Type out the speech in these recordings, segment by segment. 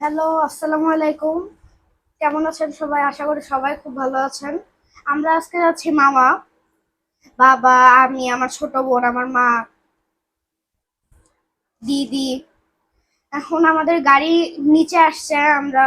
Hello আসসালামু আলাইকুম। কেমন আছেন সবাই? আশা করি সবাই খুব ভালো আছেন। আমরা আজকে যাচ্ছি মামা বাবা আমি আমার ছোট বোন আমার মা দিদি। এখন আমাদের গাড়ি নিচে আসছে আমরা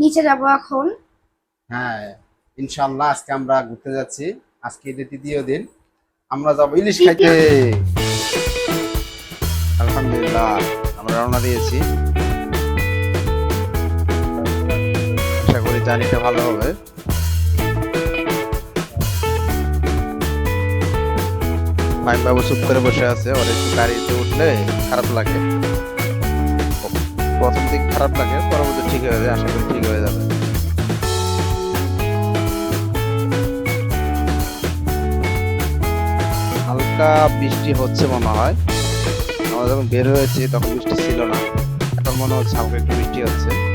নিচে যাব এখন। হ্যাঁ ইনশাআল্লাহ আজকে আমরা ঘুরতে যাচ্ছি। আজকে ঈদের তৃতীয় দিন। আমরা যাব ইলিশ খাইতে। আলহামদুলিল্লাহ আমরা রওনা দিয়েছি। আশা করি জার্নিটা ভালো হবে। ফাইম বাবু চুপ করে বসে আছে, ওর একটু গাড়িতে উঠলে খারাপ লাগে। প্রথম দিক খারাপ লাগে, পরবর্তী ঠিক হয়ে যাবে আশা করি ঠিক হয়ে যাবে। হালকা বৃষ্টি হচ্ছে মনে হয়। আমরা যখন বের হয়েছি, তখন বৃষ্টি ছিল না। এখন মনে হচ্ছে হালকা একটু বৃষ্টি হচ্ছে।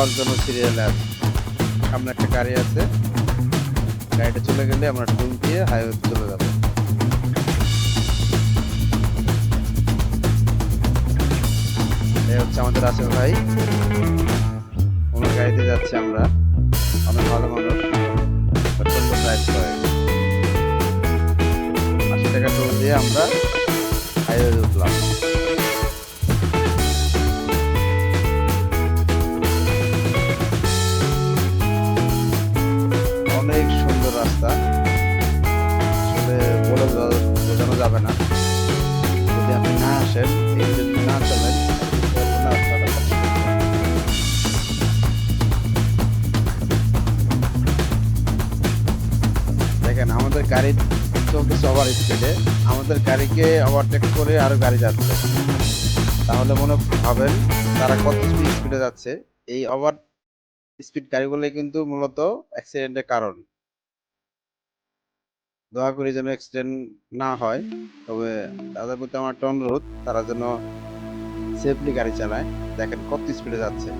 ফুল দেওয়ার জন্য সিরিয়ালে আছে সামনে একটা গাড়ি আছে। গাড়িটা চলে গেলে আমরা টুল দিয়ে হাইওয়ে চলে যাব। এই হচ্ছে আমাদের আসিফ ভাই। ওনার গাড়িতে যাচ্ছি আমরা। অনেক ভালো মানুষ। আশি টাকা টোল দিয়ে আমরা হাইওয়ে উঠলাম। ওভার স্পিডে আমাদের গাড়িকে ওভারটেক করে আরও গাড়ি যাচ্ছে। তাহলে মনে হবেন তারা কত স্পিড স্পিডে যাচ্ছে। এই ওভার স্পিড গাড়িগুলো কিন্তু মূলত অ্যাক্সিডেন্টের কারণ। দয়া করে যেন অ্যাক্সিডেন্ট না হয়, তবে তাদের প্রতি আমার একটা অনুরোধ, তারা যেন সেফলি গাড়ি চালায়, দেখেন কত স্পিডে যাচ্ছে।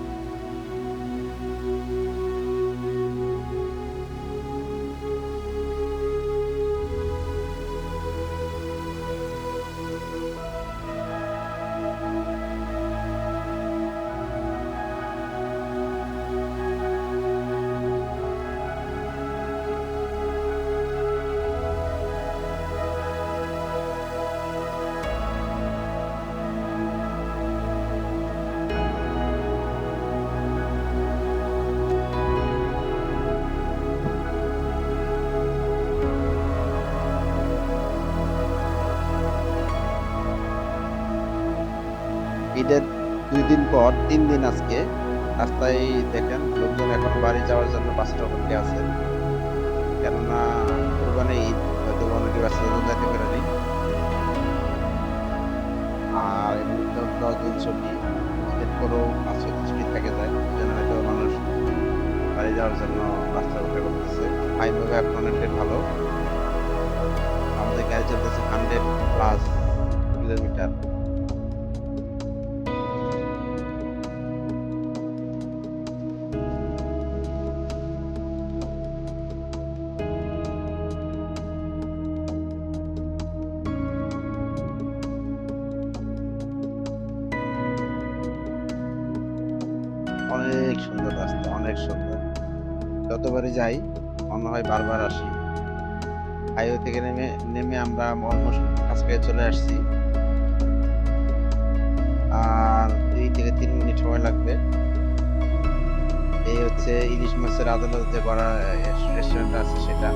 দুই দিন পর, তিন দিন আজকে, রাস্তায় দেখেন লোকজন এখন বাড়ি যাওয়ার জন্য বাসের অপেক্ষা আছে। কেননা, কোরবানি ঈদ, হয়তো অনেকে বাচ্চাদের যেতে পারেনি আর দশ দিন ছুটি, ঈদের পরেও দিন ছুটি থেকে যায়। জন্য হয়তো মানুষ বাড়ি যাওয়ার জন্য রাস্তা অপেক্ষা করতেছে। ফাইনভাবে এখন অনেকটাই ভালো। আমাদের গাড়ি চলতেছে হান্ড্রেড প্লাস কিলোমিটার অনেক সুন্দর। যতবারই যাই, মনে হয় বারবার আসি। হাইওয়ে থেকে নেমে নেমে আমরা কাছাকাছি চলে আসছি। আর দুই থেকে তিন মিনিট সময় লাগবে। এই হচ্ছে ইলিশ মাছের আদালত যে করা রেস্টুরেন্ট আছে সেটা।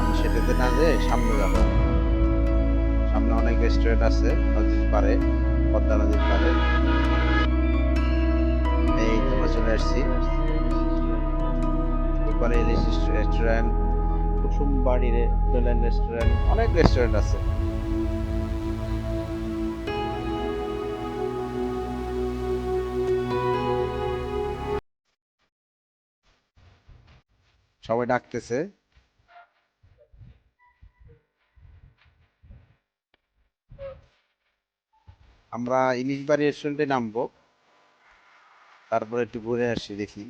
আমি সেটাতে না যে সামনে যাব। সামনে অনেক রেস্টুরেন্ট আছে, নদীর পারে পদ্মা নদীর পারে চলে আসছি। ইলিশ রেস্টুরেন্ট কুসুম বাড়ি রেস্টুরেন্ট অনেক রেস্টুরেন্ট আছে। সবাই ডাকতেছে। আমরা ইলিশ বাড়ি রেস্টুরেন্টে নামবো। তারপরে একটু ঘুরে আসি দেখি।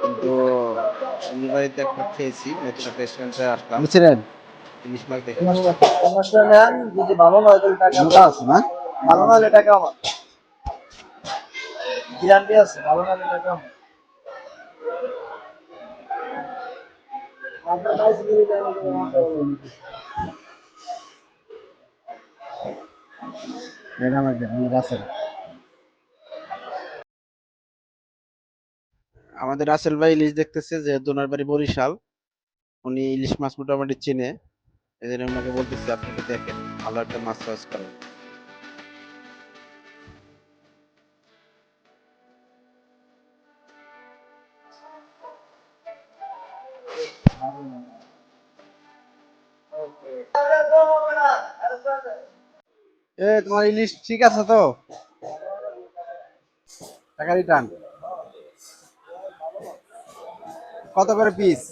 কিন্তু বাড়িতে একটা খেয়েছি একটা রেস্টুরেন্টে আসলাম। বুঝছিলেন? ইলিশ মাছ দেখে সমস্যা নেন যদি ভালো নয় তাহলে টাকা মোটা আছে না? ভালো না হলে টাকা আমার। গ্যারান্টি আছে ভালো না হলে টাকা আমার। আপনার কাছে গেলে জানি যে আমারটা ভালো। ম্যাডাম আমাদের রাসেল ভাই ইলিশ দেখতেছে যে দোনার বাড়ি বরিশাল। উনি ইলিশ মাছ মোটামুটি চিনে। জন্য ওনাকে বলতেছি আপনি দেখেন, ভালো একটা মাছ চাষ করেন। এ, তোমার ইলিশ ঠিক আছে তো? টাকা রিটার্ন। কত করে পিস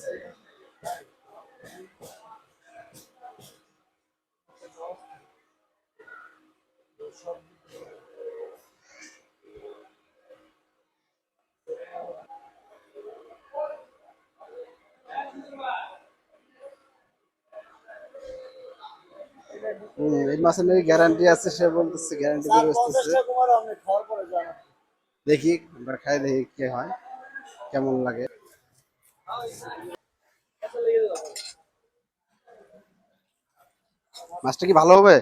এই নাকি গ্যারান্টি আছে সে বলতেছে গ্যারান্টি দিয়ে বসতেছে দেখি আমরা খাই দেখি কে হয় কেমন লাগে। মাছটা কি ভালো হবে?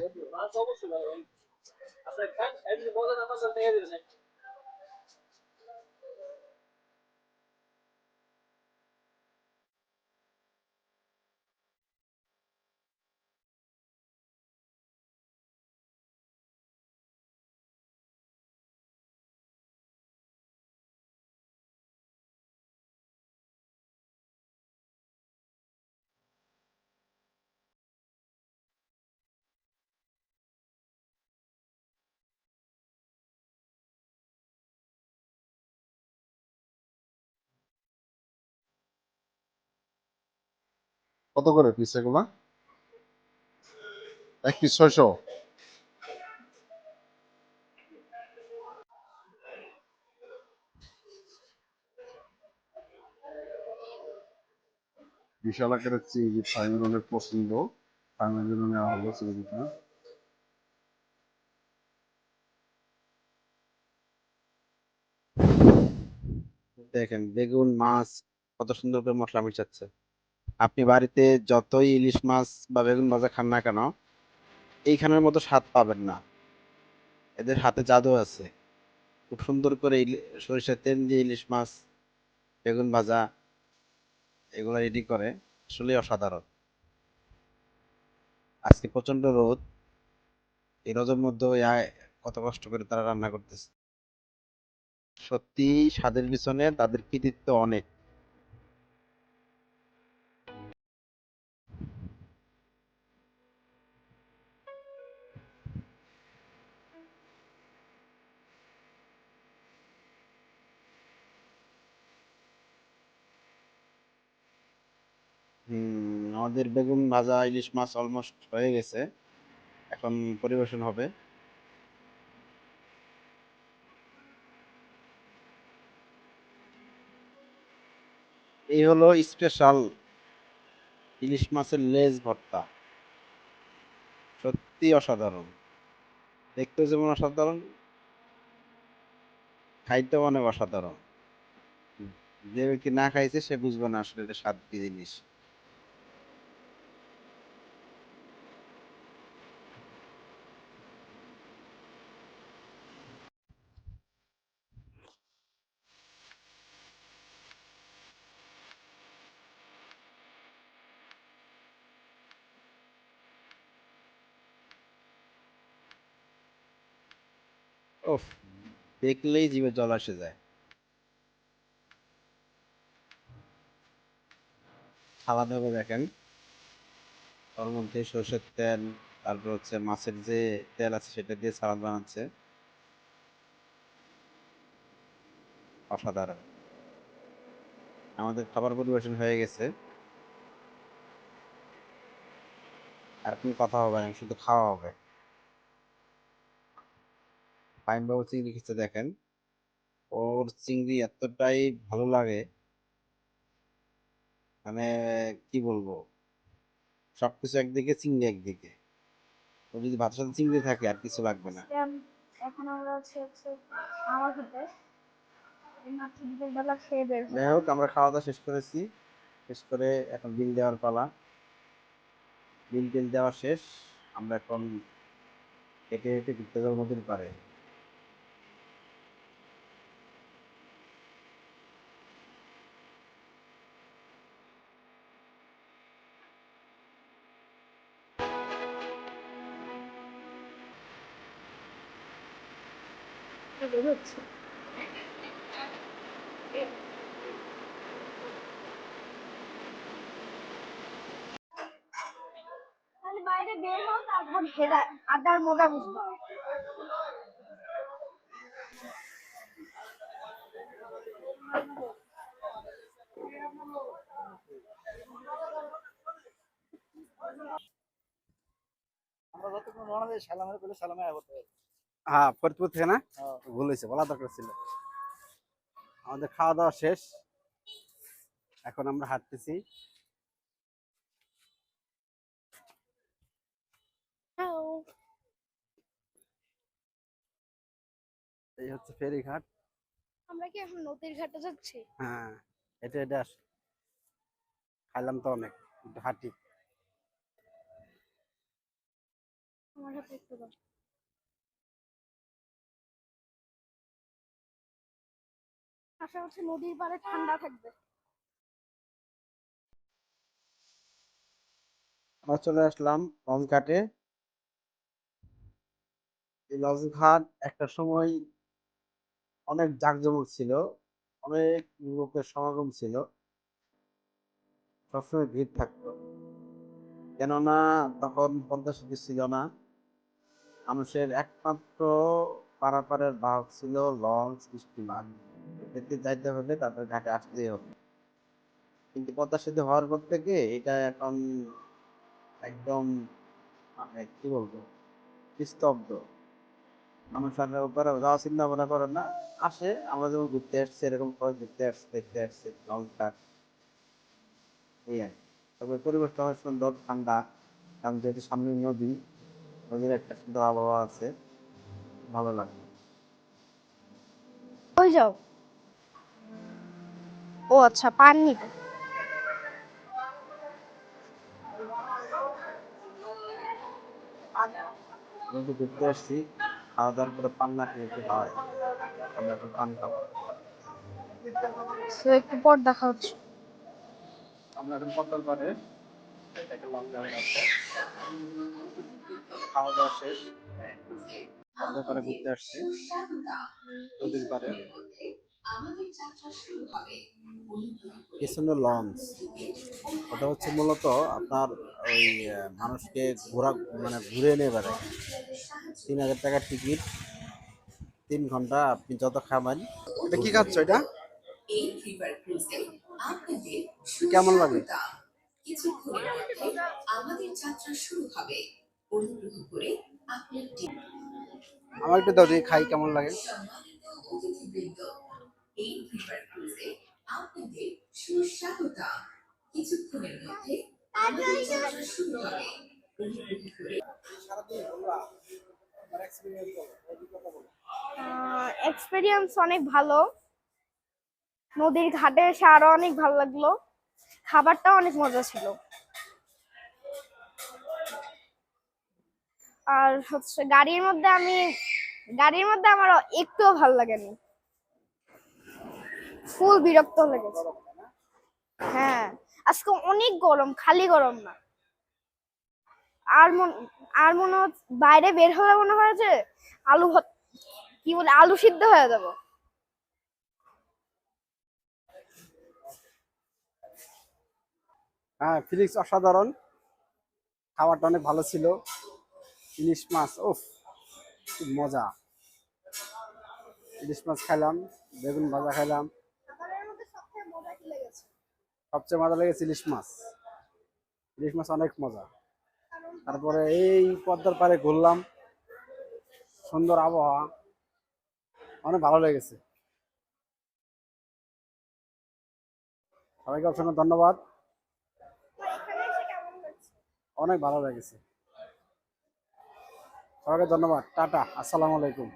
কত করে পিস এগুলা? এক পিস ছয়শো। বিশাল আকারের চিংড়ি ফাইমের অনেক পছন্দ জন্য নেওয়া হলো চিংড়িটা। দেখেন, বেগুন, মাছ, কত সুন্দর করে মশলা মিশাচ্ছে। আপনি বাড়িতে যতই ইলিশ মাছ বা বেগুন ভাজা খান না কেন, এইখানের মতো স্বাদ পাবেন না। এদের হাতে জাদু আছে। খুব সুন্দর করে সরিষার তেল দিয়ে ইলিশ মাছ, বেগুন ভাজা, এগুলো রেডি করে, আসলে অসাধারণ। আজকে প্রচণ্ড রোদ। এই রোদের মধ্যে কত কষ্ট করে তারা রান্না করতেছে। সত্যি স্বাদের পিছনে তাদের কৃতিত্ব অনেক। আমাদের বেগুন ভাজা, ইলিশ মাছ অলমোস্ট হয়ে গেছে। এখন পরিবেশন হবে। এই হলো স্পেশাল ইলিশ মাছের লেজ ভর্তা। সত্যি অসাধারণ। দেখতেও যেমন অসাধারণ, খাইতেও অনেক অসাধারণ। যে ব্যক্তি না খাইছে, সে বুঝবে না আসলে এটা স্বাদ কি জিনিস। ওফ, দেখলেই জিভে জল আসে যায়। খাওয়া দাওয়া দেখেন, ওর মধ্যে সরষের তেল, তারপর হচ্ছে মাছের যে তেল আছে সেটা দিয়ে সালাদ বানাচ্ছে। অসাধারণ। আমাদের খাবার পরিবেশন হয়ে গেছে। আর কোনো কথা হবে না, শুধু খাওয়া হবে। পাইনবাবু চিংড়ি খেতে দেখেন। ওর চিংড়ি এতটাই ভালো লাগে মানে কি বলব সবকিছু একদিকে চিংড়ি একদিকে। ও যদি ভাতের সাথে চিংড়ি থাকে আর কিছু লাগবে না। এখন আমরা হচ্ছে আমার হাতে। যাই হোক আমরা খাওয়া দাওয়া শেষ করেছি। শেষ করে এখন বিল দেওয়ার পালা। বিল টিল দেওয়া শেষ। আমরা এখন হেঁটে হেঁটে ঘুরতে যাব নদীর পাড়ে হচ্ছে। তাহলে বাইরে বের হও তারপর হেরা আড্ডার মজা বুঝব। আমরা যতক্ষণ মনে দিই সালামের বলে সালামে আয় করতে হবে হ্যাঁ ফরিদপুর থেকে না। ভুল হয়েছে বলা দরকার ছিল। আমাদের খাওয়া দাওয়া শেষ। এখন আমরা হাঁটতেছি। এই হচ্ছে ফেরিঘাট আমরা কি এখন নদীর ঘাটে যাচ্ছি? হ্যাঁ এটা এটা খাইলাম তো অনেক হাঁটি। আমার হাতে একটু আশা হচ্ছে নদীর পাড়ে ঠান্ডা থাকবে। আমরা চলে আসলাম লঞ্চ ঘাটে এই লঞ্চ ঘাট একটা সময় অনেক জাঁকজমক ছিল, অনেক লোকের সমাগম ছিল। সবসময় ভিড় থাকতো। কেননা তখন পদ্মা সেতু ছিল না। মানুষের একমাত্র পারাপারের বাহক ছিল লঞ্চ স্টিমার। এতে চাইতে হলে তাদের ঘাটে আসতেই হবে। কিন্তু পদ্মা সেতু হওয়ার পর থেকে এটা এখন একদম মানে কি বলব স্তব্ধ মানুষ আর ওপরে যাওয়ার চিন্তা ভাবনা করে না, আসে, আমরা যেমন ঘুরতে আসছি, এরকম করে ঘুরতে আসছে, দেখতে আসছে লঙ্কা এই আর। তবে পরিবেশটা অনেক সুন্দর, ঠান্ডা। কারণ যেহেতু সামনে নদী, নদীর একটা সুন্দর আবহাওয়া আছে, ভালো লাগে। ওই যাও? ও আচ্ছা পান আমরা ঘুরতে আসছি খাওয়া দাওয়ার পরে পান্না খেতে হয় আমরা এখন পান খাব। সে একটু পর দেখা হচ্ছে। আমরা এখন পদ্মার একটা আছে খাওয়া দাওয়া শেষ। পদ্মার ঘুরতে আসছি নদীর পাড়ে। পিছনে লঞ্চ ওটা হচ্ছে মূলত আপনার ওই মানুষকে ঘোরা মানে ঘুরে এনে বেড়ায়। তিন হাজার টাকার টিকিট তিন ঘণ্টা আপনি যত খাবেন। এটা কি খাচ্ছ এটা? এই রিভার ক্রুজে আপনাদের কেমন লাগে? সুস্বাগতম। আমাদের যাত্রা শুরু হবে। অনুগ্রহ করে আপনার আমার একটু দাও দেখি খাই কেমন লাগে। অতিথিবৃন্দ এই রিভার ক্রুজে আপনাদের সুস্বাগতম। কিছুক্ষণের মধ্যে শুরু হবে। এক্সপিরিয়েন্স অনেক ভালো। নদীর ঘাটে এসে আরও অনেক ভালো লাগল। খাবারটাও অনেক মজা ছিল। আর হচ্ছে গাড়ির মধ্যে আমি গাড়ির মধ্যে আমার একটুও ভালো লাগেনি। ফুল বিরক্ত লেগেছে হ্যাঁ আজকে অনেক গরম, খালি গরম না। আর মন, আর মনে বাইরে বের হলে মনে হয় যে আলু কি বলে, আলু সিদ্ধ হয়ে যাব। হ্যাঁ ফিলিক্স অসাধারণ। খাবারটা অনেক ভালো ছিল। ইলিশ মাছ ওফ খুব মজা। ইলিশ মাছ খাইলাম, বেগুন ভাজা খাইলাম। সবচেয়ে মজা লেগেছে ইলিশ মাছ। ইলিশ মাছ অনেক মজা। তারপরে এই পদ্মার পারে ঘুরলাম। সুন্দর আবহাওয়া। অনেক ভালো লেগেছে। সবাইকে অসংখ্য ধন্যবাদ। অনেক ভালো লেগেছে। সবাইকে ধন্যবাদ। টাটা। আসসালামু আলাইকুম।